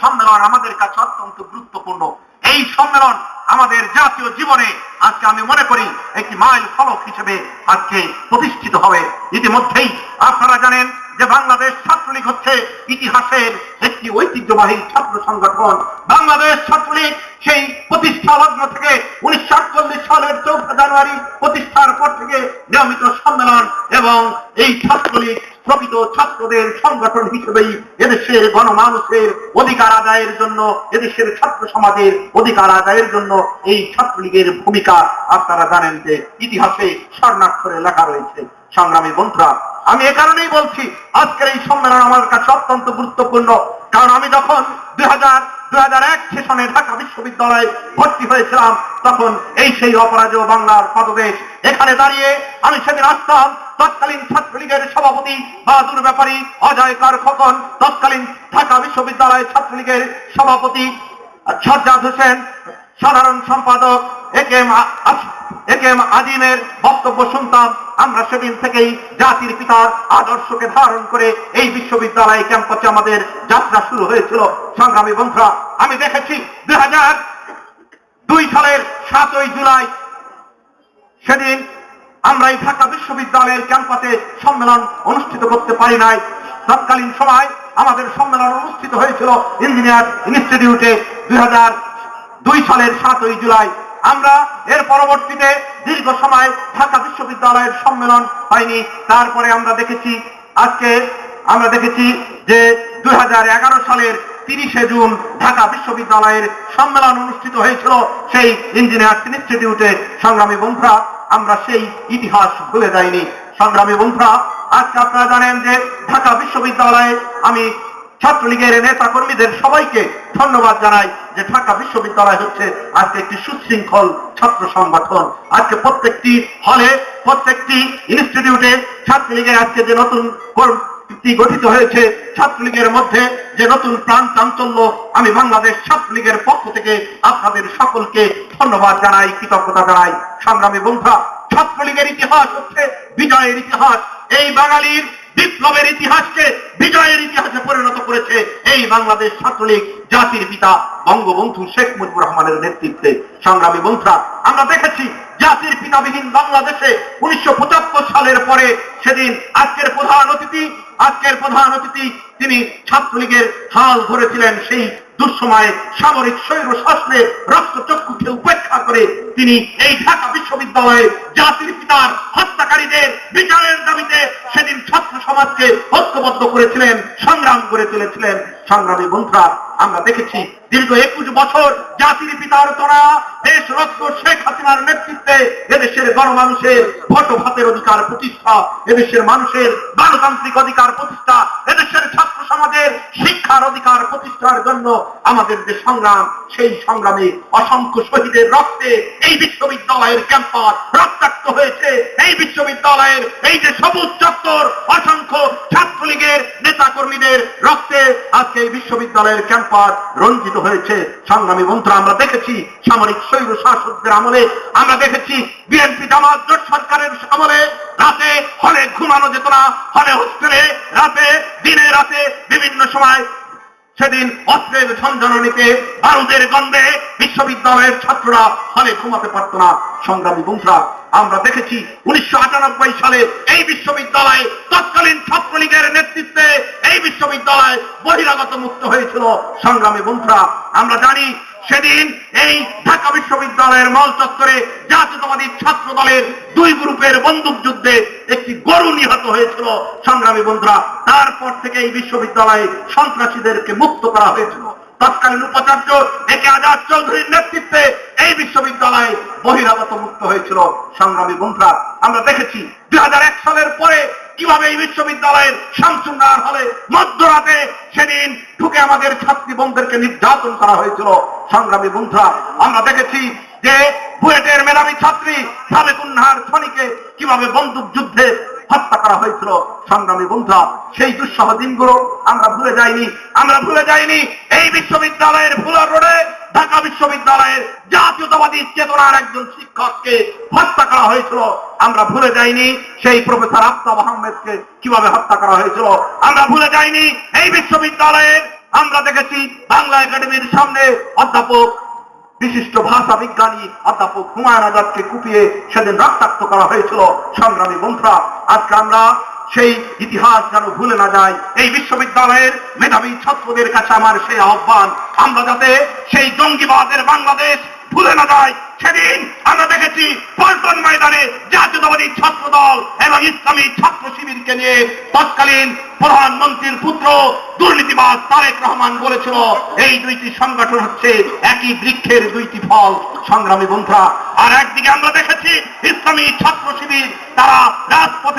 সম্মেলন আমাদের কাছে অত্যন্ত গুরুত্বপূর্ণ। এই সম্মেলন আমাদের জাতীয় জীবনে আজকে আমি মনে করি একটি মাইল ফলক হিসেবে আজকে প্রতিষ্ঠিত হবে। ইতিমধ্যেই আপনারা জানেন যে বাংলাদেশ ছাত্রলীগ হচ্ছে ইতিহাসের একটি ঐতিহ্যবাহী ছাত্র সংগঠন। বাংলাদেশ ছাত্রলীগ সেই প্রতিষ্ঠা লগ্ন থেকে উনিশশো আটচল্লিশ সালের চৌঠা জানুয়ারি প্রতিষ্ঠার পর থেকে নিয়মিত সম্মেলন এবং এই ছাত্রলীগ প্রকৃত ছাত্রদের সংগঠন হিসেবেই এদেশের গণমানুষের অধিকার আদায়ের জন্য, এদেশের ছাত্র সমাজের অধিকার আদায়ের জন্য এই ছাত্রলীগের ভূমিকা আপনারা জানেন যে ইতিহাসে স্বর্ণাক্ষরে লেখা রয়েছে। সংগ্রামী বন্ধুরা আমি এ কারণেই বলছি, আজকের এই সম্মেলন আমার কাছে অত্যন্ত গুরুত্বপূর্ণ। কারণ আমি যখন দুই হাজার দুই হাজার এক সেশনে ঢাকা বিশ্ববিদ্যালয়ে ভর্তি হয়েছিলাম, তখন এই সেই অপরাজয় বাংলার পদদেশ এখানে দাঁড়িয়ে আমি সেদিন আসতাম, তৎকালীন ছাত্রলীগের সভাপতি বাহাদুর ব্যাপারী, অজয় কার খোকন, তৎকালীন ঢাকা বিশ্ববিদ্যালয় ছাত্রলীগের সভাপতি সজ্জাদ হোসেন, সাধারণ সম্পাদক এ কে এম এ আজিমের বক্তব্য শুনতাম। আমরা সেদিন থেকেই জাতির পিতার আদর্শকে ধারণ করে এই বিশ্ববিদ্যালয় ক্যাম্পাসে আমাদের যাত্রা শুরু হয়েছিল। সংগ্রামী বন্ধুরা, আমি দেখেছি দুই হাজার দুই সালের সাতই জুলাই সেদিন আমরা এই ঢাকা বিশ্ববিদ্যালয়ের ক্যাম্পাসে সম্মেলন অনুষ্ঠিত করতে পারি নাই। তৎকালীন সময় আমাদের সম্মেলন অনুষ্ঠিত হয়েছিল ইঞ্জিনিয়ার ইনস্টিটিউটে। দুই দুই সালের সাতই জুলাই আমরা এর পরবর্তীতে দীর্ঘ সময় ঢাকা বিশ্ববিদ্যালয়ের সম্মেলন হয়নি। তারপরে আমরা দেখেছি, আজকে আমরা দেখেছি যে দুই সালের তিরিশে জুন ঢাকা বিশ্ববিদ্যালয়ের সম্মেলন অনুষ্ঠিত হয়েছিল সেই ইঞ্জিনিয়ার্স ইনস্টিটিউটে। সংগ্রামী বন্ধুরা, আমরা সেই ইতিহাস ভুলে যাইনি। সংগ্রামী বন্ধুরা, আজকে আপনারা জানেন যে ঢাকা বিশ্ববিদ্যালয়ে আমি ছাত্রলীগের নেতা কর্মীদের সবাইকে ধন্যবাদ জানাই। যে ঢাকা বিশ্ববিদ্যালয় হচ্ছে আজকে একটি সুশৃঙ্খল ছাত্র সংগঠন। আজকে প্রত্যেকটি হলে, প্রত্যেকটি ইনস্টিটিউটে ছাত্রলীগের আজকে যে নতুন গঠিত হয়েছে, ছাত্রলীগের মধ্যে যে নতুন প্রাণ চাঞ্চল্য, আমি বাংলাদেশ ছাত্রলীগের পক্ষ থেকে আপনাদের সকলকে ধন্যবাদ জানাই, কৃতজ্ঞতা জানাই। সংগ্রামী বন্ধুরা, ছাত্রলীগের ইতিহাস হচ্ছে বিজয়ের ইতিহাস। এই বাঙালির বিপ্লবের ইতিহাসকে বিজয়ের ইতিহাসে পরিণত করেছে এই বাংলাদেশ ছাত্রলীগ জাতির পিতা বঙ্গবন্ধু শেখ মুজিবুর রহমানের নেতৃত্বে। সংগ্রামী বন্ধুরা, আমরা দেখেছি জাতির পিতাবিহীন বাংলাদেশে উনিশশো পঁচাত্তর সালের পরে সেদিন আজকের প্রধান অতিথি, আজকের প্রধান অতিথি তিনি ছাত্রলীগের হাল ধরেছিলেন সেই দুঃসময়ে সামরিক স্বৈর শাসনের রক্তচক্ষুকে উপেক্ষা করে তিনি এই ঢাকা বিশ্ববিদ্যালয়ে জাতির পিতার হত্যাকারীদের বিচারের দাবিতে সেদিন ছাত্র সমাজকে ঐক্যবদ্ধ করেছিলেন, সংগ্রাম করে তুলেছিলেন। সংগ্রামী বন্ধুরা আমরা দেখেছি দীর্ঘ একুশ বছর জাতির পিতার তোরা, দেশ রত্ন শেখ হাসিনার নেতৃত্বে এদেশের গণমানুষের ভোট ভাতের অধিকার প্রতিষ্ঠা এদেশের মানুষের গণতান্ত্রিক অধিকার প্রতিষ্ঠা এদেশের ছাত্র সমাজের শিক্ষার অধিকার প্রতিষ্ঠার জন্য আমাদের যে সংগ্রাম, সেই সংগ্রামে অসংখ্য শহীদের রক্তে এই বিশ্ববিদ্যালয়ের ক্যাম্পাস রক্তাক্ত হয়েছে। এই বিশ্ববিদ্যালয়ের এই যে সবুজ চত্বর, অসংখ্য ছাত্রলীগের নেতা কর্মীদের রক্তে আজকে এই বিশ্ববিদ্যালয়ের ক্যাম্পাস রঞ্জিত হয়েছে। সংগ্রামী বন্ধুরা, আমরা দেখেছি সামরিক স্বৈর শাসকদের আমলে, আমরা দেখেছি বিএনপি জামাত জোট সরকারের আমলে রাতে হলে ঘুমানো যেত না, হলে হোস্টেলে রাতে, দিনে রাতে বিভিন্ন সময় সেদিন অস্ত্রের ঝঞ্ঝননিতে বারুদের গন্ধে বিশ্ববিদ্যালয়ের ছাত্ররা হলে ঘুমাতে পারত না। সংগ্রামী বন্ধুরা, আমরা দেখেছি উনিশশো সালে এই বিশ্ববিদ্যালয়ে তৎকালীন ছাত্রলীগের নেতৃত্বে এই বিশ্ববিদ্যালয় বহিরাগত মুক্ত হয়েছিল। সংগ্রামী বন্ধুরা, আমরা জানি সেদিন এই ঢাকা বিশ্ববিদ্যালয়ের মল চত্বরে জাতীয়তাবাদী ছাত্র দলের দুই গ্রুপের বন্দুক যুদ্ধে একটি গরু নিহত হয়েছিল, সংগ্রামী বন্ধুরা। তারপর থেকে এই বিশ্ববিদ্যালয়ে সন্ত্রাসীদেরকে মুক্ত করা হয়েছিল। তৎকালীন উপাচার্য একে আজাদ চৌধুরীর নেতৃত্বে এই বিশ্ববিদ্যালয়ে বহিরাগত মুক্ত হয়েছিল। সংগ্রামী বন্ধুরা, আমরা দেখেছি দুই হাজার এক সালের পরে কীভাবে এই বিশ্ববিদ্যালয়ের শামসুন্নার হলে মধ্যরাতে সেদিন ঢুকে আমাদের ছাত্রী বোনদেরকে নির্যাতন করা হয়েছিল। সংগ্রামী বন্ধুরা, আমরা দেখেছি যে বুয়েটের মেধাবী ছাত্রী সাবেকুন্নাহার খনিকে কীভাবে বন্দুক যুদ্ধে হত্যা করা হয়েছিল, সংগ্রামী বন্ধুরা, সেই দুঃসহ দিনগুলো আমরা ভুলে যাইনি, আমরা ভুলে যাইনি। এই বিশ্ববিদ্যালয়ের ফুলার রোডে, ঢাকা বিশ্ববিদ্যালয়ের জাতীয়তাবাদী চেতনার একজন শিক্ষককে হত্যা করা হয়েছিল। আমরা ভুলে যাইনি সেই প্রফেসর আফতাব আহমেদকে কীভাবে হত্যা করা হয়েছিল। আমরা ভুলে যাইনি এই বিশ্ববিদ্যালয়ের, আমরা দেখেছি বাংলা একাডেমির সামনে অধ্যাপক বিশিষ্ট ভাষা বিজ্ঞানী অধ্যাপক হুমায়ুন আজাদকে কুপিয়ে সেদিন রক্তাক্ত করা হয়েছিল। সংগ্রামী বন্ধুরা, আজকে আমরা সেই ইতিহাস যেন ভুলে না যায় এই বিশ্ববিদ্যালয়ের মেধাবী ছাত্রদের কাছে আমার সেই আহ্বান। আমরা যাতে সেই জঙ্গিবাদের বাংলাদেশ ভুলে না যায় সেদিন আমরা দেখেছি পল্টন ময়দানে জাতীয়তাবাদী ছাত্র দল এবং ইসলামী ছাত্র শিবিরকে নিয়ে তৎকালীন প্রধানমন্ত্রীর পুত্র দুর্নীতিবাদ তারেক রহমান বলেছিল, এই দুইটি সংগঠন হচ্ছে একই বৃক্ষের দুইটি ফল। সংগ্রামী বন্ধুরা, আর একদিকে আমরা দেখেছি ইসলামী ছাত্র শিবির, তারা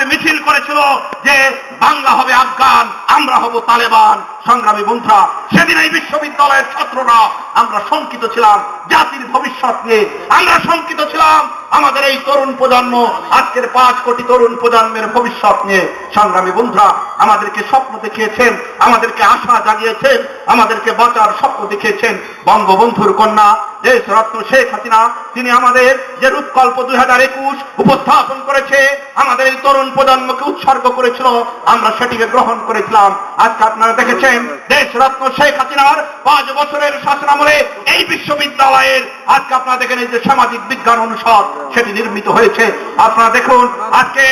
রাজপথে মিছিল করেছিল যে বাংলা হবে আফগান, আমরা হব তালেবান, সংগ্রামী বন্ধুরা সেদিন এই বিশ্ববিদ্যালয়ের ছাত্ররা আমরা শঙ্কিত ছিলাম, জাতির ভবিষ্যৎ নিয়ে। আমরা শঙ্কিত ছিলাম আমাদের এই তরুণ প্রজন্ম, আজকের পাঁচ কোটি তরুণ প্রজন্মের ভবিষ্যৎ নিয়ে। সংগ্রামী বন্ধুরা আমাদেরকে স্বপ্ন দেখিয়েছেন, আমাদেরকে আশা জাগিয়েছেন, আমাদেরকে বাঁচার স্বপ্ন দেখিয়েছেন। বঙ্গবন্ধুর কন্যা দেশরত্ন শেখ হাসিনা, তিনি আমাদের যে রূপকল্প দুই হাজার একুশ উপস্থাপন করেছে, আমাদের এই তরুণ প্রজন্মকে উৎসর্গ করেছিল, আমরা সেটিকে গ্রহণ করেছিলাম। আজকে আপনারা দেখেছেন দেশরত্ন শেখ হাসিনার পাঁচ বছরের শাসনামলে এই বিশ্ববিদ্যালয়ের, আজকে আপনারা দেখেন এই যে সামাজিক বিজ্ঞান অনুষদ, সেটি নির্মিত হয়েছে। আপনারা দেখুন, আজকে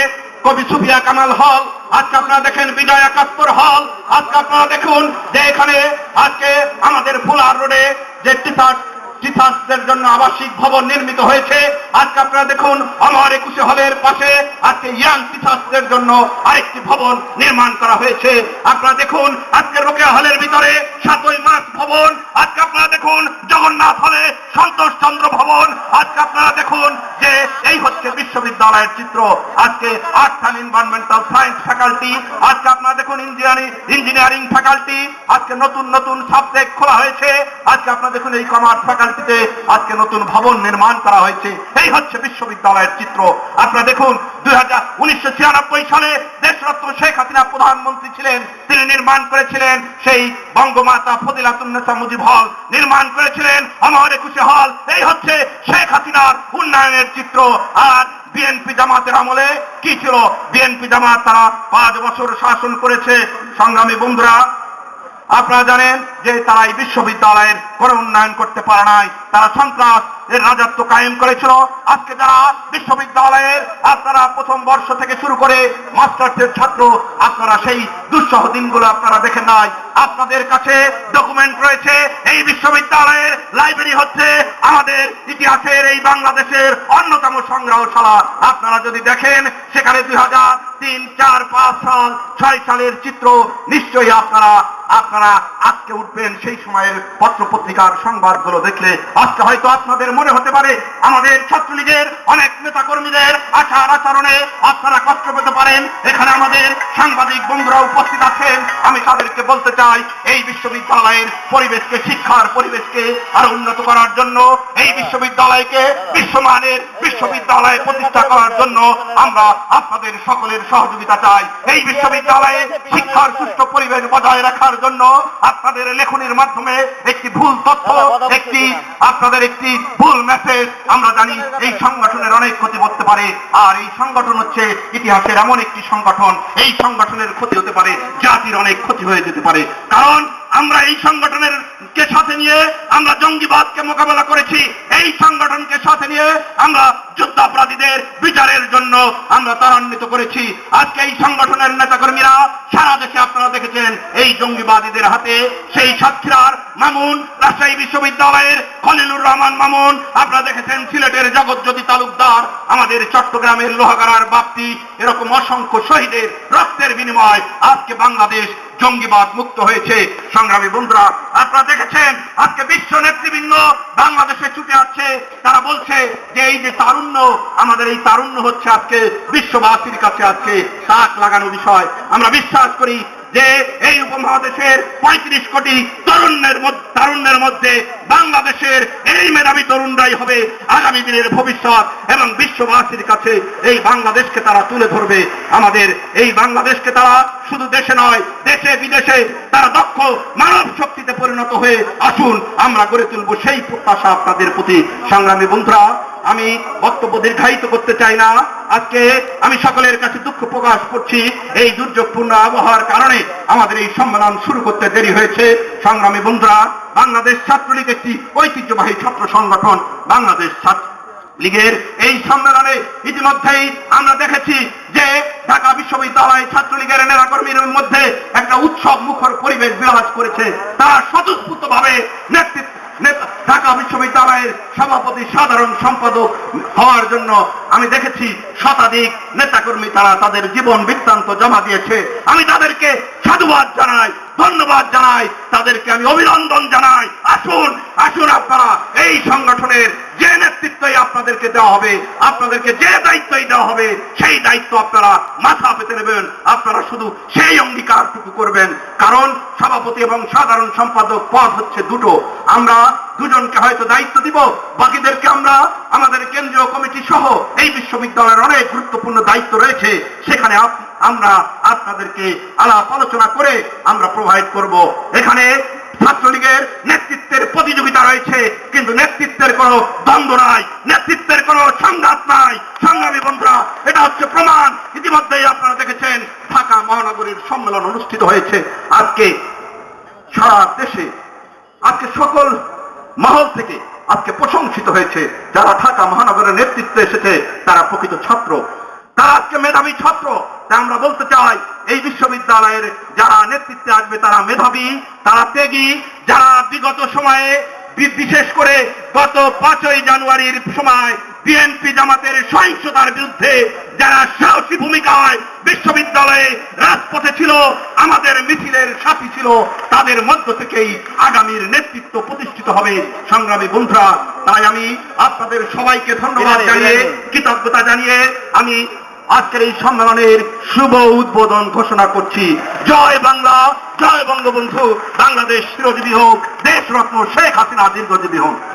কবি সুফিয়া কামাল হল, আজকে আপনারা দেখেন বিজয় একাত্তর হল, আজকে আপনারা দেখুন যে এখানে আজকে আমাদের ফুলার রোডে যে টিচার টিচার্সদের জন্য আবাসিক ভবন নির্মিত হয়েছে। আজকে আপনারা দেখুন আমার একুশে হলের পাশে আজকে ইয়াং টিচার্সদের জন্য আরেকটি ভবন নির্মাণ করা হয়েছে। আপনারা দেখুন আজকে রোকেয়া হলের ভিতরে সাতই মার্চ ভবন। আজকে আপনারা দেখুন, জগন্নাথ হলে সন্তোষ চন্দ্র ভবন। আজকে আপনারা দেখুন যে এই হচ্ছে বিশ্ববিদ্যালয়ের চিত্র। আজকে আর্টস এনভায়রনমেন্টাল সায়েন্স ফ্যাকাল্টি আজকে আপনারা দেখুন ইঞ্জিনিয়ারিং ইঞ্জিনিয়ারিং ফ্যাকাল্টি আজকে নতুন নতুন সাবজেক্ট খোলা হয়েছে। আজকে আপনারা দেখুন এই কমার্স ফ্যাকাল্টিতে আজকে নতুন ভবন নির্মাণ করা হয়েছে। এই হচ্ছে বিশ্ববিদ্যালয়ের চিত্র। আপনারা দেখুন দুই সালে দেশরত্ন শেখ হাসিনা প্রধানমন্ত্রী ছিলেন, তিনি নির্মাণ করেছিলেন সেই বঙ্গমাতা ফদিলাতুন্নেসা মুজিব হল, নির্মাণ করেছিলেন আমার একুশে হল। এই হচ্ছে শেখ হাসিনার উন্নয়নের চিত্র। আর বিএনপি জামাতের আমলে কি ছিল? বিএনপি জামাত তারা পাঁচ বছর শাসন করেছে। সংগ্রামী বন্ধুরা আপনারা জানেন যে তারা এই বিশ্ববিদ্যালয়ের কোনো উন্নয়ন করতে পারে নাই। তারা সন্ত্রাস এর রাজত্ব কায়েম করেছিল। আজকে যারা বিশ্ববিদ্যালয়ের আপনারা প্রথম বর্ষ থেকে শুরু করে মাস্টার্সের ছাত্র, আপনারা সেই দুঃসহ দিনগুলো আপনারা দেখেন নাই। আপনাদের কাছে ডকুমেন্ট রয়েছে, এই বিশ্ববিদ্যালয়ের লাইব্রেরি হচ্ছে আমাদের ইতিহাসের এই বাংলাদেশের অন্যতম সংগ্রহশালা। আপনারা যদি দেখেন, সেখানে দুই হাজার তিন, চার, পাঁচ সাল, ছয় সালের চিত্র, নিশ্চয়ই আপনারা আপনারা আজকে উঠবেন সেই সময়ের পত্র পত্রিকার সংবাদগুলো দেখলে আজকে হয়তো আপনাদের মনে হতে পারে আমাদের ছাত্রলীগের অনেক নেতা কর্মীদের আচার আচরণে আপনারা কষ্ট পেতে পারেন। এখানে আমাদের সাংবাদিক বন্ধুরা উপস্থিত আছেন। আমি তাদেরকে বলতে চাই, এই বিশ্ববিদ্যালয়ের পরিবেশকে, শিক্ষার পরিবেশকে আরও উন্নত করার জন্য, এই বিশ্ববিদ্যালয়কে বিশ্বমানের বিশ্ববিদ্যালয় প্রতিষ্ঠা করার জন্য আমরা আপনাদের সকলের সহযোগিতা চাই। এই বিশ্ববিদ্যালয়ে শিক্ষার সুষ্ঠু পরিবেশ বজায় রাখার জন্য আপনাদের লেখনের মাধ্যমে একটি ভুল তথ্য একটি আপনাদের একটি ভুল মেসেজ আমরা জানি এই সংগঠনের অনেক ক্ষতি করতে পারে। আর এই সংগঠন হচ্ছে ইতিহাসের এমন একটি সংগঠন এই সংগঠনের ক্ষতি হতে পারে জাতির অনেক ক্ষতি হয়ে যেতে পারে। কারণ আমরা এই সংগঠনের কে সাথে নিয়ে আমরা জঙ্গিবাদকে মোকাবেলা করেছি, এই সংগঠনকে সাথে নিয়ে আমরা যুদ্ধাপরাধীদের বিচারের জন্য আমরা ত্বরান্বিত করেছি। আজকে এই সংগঠনের নেতাকর্মীরা সারা দেশে আপনারা দেখেছেন, এই জঙ্গিবাদীদের হাতে সেই সাতক্ষীরার মামুন, রাজশাহী বিশ্ববিদ্যালয়ের খলিলুর রহমান মামুন, আপনারা দেখেছেন সিলেটের জগৎজ্যোতি তালুকদার, আমাদের চট্টগ্রামের লোহাগাড়ার বাপ্তি এরকম অসংখ্য শহীদের রক্তের বিনিময় আজকে বাংলাদেশ জঙ্গিবাদ মুক্ত হয়েছে। সংগ্রামী বন্ধুরা, আপনারা দেখেছেন, আজকে বিশ্ব নেতৃবৃন্দ বাংলাদেশে ছুটে আসছে। তারা বলছে যে এই যে তারুণ্য, আমাদের এই তারুণ্য হচ্ছে আজকে বিশ্ববাসীর কাছে আজকে তাক লাগানো বিষয়। আমরা বিশ্বাস করি যে এই উপমহাদেশের পঁয়ত্রিশ কোটি তরুণের মধ্যে তারুণ্যের মধ্যে বাংলাদেশের এই মেধাবী তরুণরাই হবে আগামী দিনের ভবিষ্যৎ এবং বিশ্ববাসীর কাছে এই বাংলাদেশকে তারা তুলে ধরবে। আমাদের এই বাংলাদেশকে তারা শুধু দেশে নয়, দেশে বিদেশে তারা দক্ষ মানব শক্তিতে পরিণত হয়ে আসুন। আমরা গড়ে তুলব সেই প্রত্যাশা আপনাদের প্রতি। সংগ্রামী বন্ধুরা, আমি বক্তব্য দীর্ঘায়িত করতে চাই না। আজকে আমি সকলের কাছে দুঃখ প্রকাশ করছি এই দুর্যোগপূর্ণ আবহাওয়ার কারণে আমাদের এই সম্মেলন শুরু করতে দেরি হয়েছে। সংগ্রামী বন্ধুরা, বাংলাদেশ ছাত্রলীগ একটি ঐতিহ্যবাহী ছাত্র সংগঠন। বাংলাদেশ ছাত্র লীগের এই সম্মেলনে ইতিমধ্যেই আমরা দেখেছি যে ঢাকা বিশ্ববিদ্যালয় ছাত্রলীগের নেতাকর্মীর মধ্যে একটা উৎসব মুখর পরিবেশ বিরাজ করেছে। তারা স্বতঃস্ফূর্ত ভাবে নেতৃত্ব ঢাকা বিশ্ববিদ্যালয়ের সভাপতি সাধারণ সম্পাদক হওয়ার জন্য আমি দেখেছি শতাধিক নেতাকর্মী তারা তাদের জীবন বৃত্তান্ত জমা দিয়েছে। আমি তাদেরকে সাধুবাদ জানাই, ধন্যবাদ জানাই, তাদেরকে আমি অভিনন্দন জানাই। আসুন আসুন আপনারা, এই সংগঠনের যে নেতৃত্বই আপনাদেরকে দেওয়া হবে, আপনাদেরকে যে দায়িত্বই দেওয়া হবে, সেই দায়িত্ব আপনারা মাথা পেতে নেবেন। আপনারা শুধু সেই অঙ্গীকারটুকু করবেন। কারণ সভাপতি এবং সাধারণ সম্পাদক পদ হচ্ছে দুটো। আমরা দুজনকে হয়তো দায়িত্ব দিব, বাকিদেরকে আমরা আমাদের কেন্দ্রীয় কমিটি সহ এই বিশ্ববিদ্যালয়ের অনেক গুরুত্বপূর্ণ দায়িত্ব রয়েছে। সেখানে আমরা আপনাদেরকে আলাপ আলোচনা করে আমরা প্রোভাইড করব। এখানে ছাত্রলীগের নেতৃত্বের প্রতিযোগিতা রয়েছে, কিন্তু নেতৃত্বের কোনো দ্বন্দ্ব নাই, নেতৃত্বের কোনো সংঘাত নাই। সংগ্রামী বন্ধুরা, এটা হচ্ছে প্রমাণ। ইতিমধ্যেই আপনারা দেখেছেন, ঢাকা মহানগরীর সম্মেলন অনুষ্ঠিত হয়েছে। আজকে সারা দেশে, আজকে সকল মহল থেকে আজকে প্রশংসিত হয়েছে। যারা ঢাকা মহানগরের নেতৃত্বে এসেছে, তারা প্রকৃত ছাত্র। তারা আজকে মেধাবী ছাত্র। তাই আমরা বলতে চাই, এই বিশ্ববিদ্যালয়ের যারা নেতৃত্বে আসবে, তারা মেধাবী, তারা ত্যাগী। যারা বিগত সময়ে বিশেষ করে গত পাঁচই জানুয়ারির সময় বিএনপি জামাতের সহিংসতার বিরুদ্ধে যারা সাহসী ভূমিকায় বিশ্ববিদ্যালয়ে রাজপথে ছিল আমাদের মিছিলের সাথী ছিল তাদের মধ্য থেকেই আগামীর নেতৃত্ব প্রতিষ্ঠিত হবে। সংগ্রামী বন্ধুরা তাই আমি আপনাদের সবাইকে ধন্যবাদ জানিয়ে কৃতজ্ঞতা জানিয়ে আমি আজকের এই সম্মেলনের শুভ উদ্বোধন ঘোষণা করছি। জয় বাংলা জয় বঙ্গবন্ধু বাংলাদেশ চিরজীবী হোক দেশরত্ন শেখ হাসিনা দীর্ঘজীবী হোক।